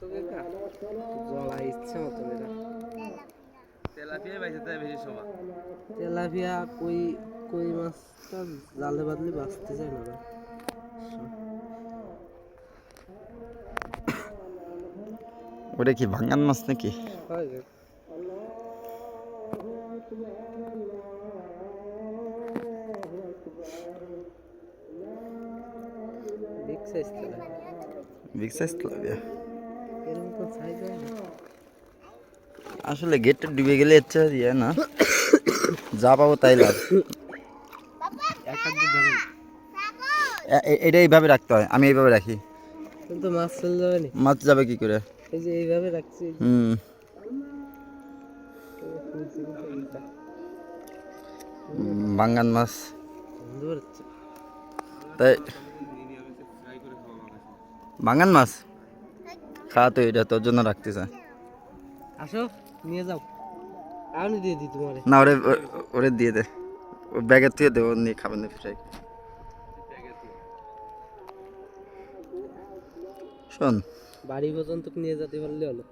কাকা জলা ইচ্ছে মতো তেলাপিয়া বাইছে তাই বেশি সময় তেলাপিয়া কই কই মাছটা জালে বাদলে বাঁচতে যায় না। ওটা কি ভাঙান মাছ নাকি হয়। Big size tilapia size। আসলে গেটটা ডুবে গেলে ইচ্ছা দিয়ে না। যা পাবো তাই লাভ। এটা এইভাবে রাখতে হয় আমি এইভাবে রাখি। কিন্তু মাছ চলে যাবে নি? মাছ যাবে কি করে? এই যে এইভাবে রাখছি। হুম। বাঙ্গান মাছ। তাই বাঙ্গান মাছ? খা তো এটা তোর জন্য রাখতেছে। আসো নিয়ে যাও। আমি দিয়ে দিই তোমার। না ওরে ওরে দিয়ে দে। ব্যাগের থেকে দেবো নিয়ে খাবেন না ফ্রাই। শোন। বাড়ি পর্যন্ত নিয়ে যেতে পারলে হলো।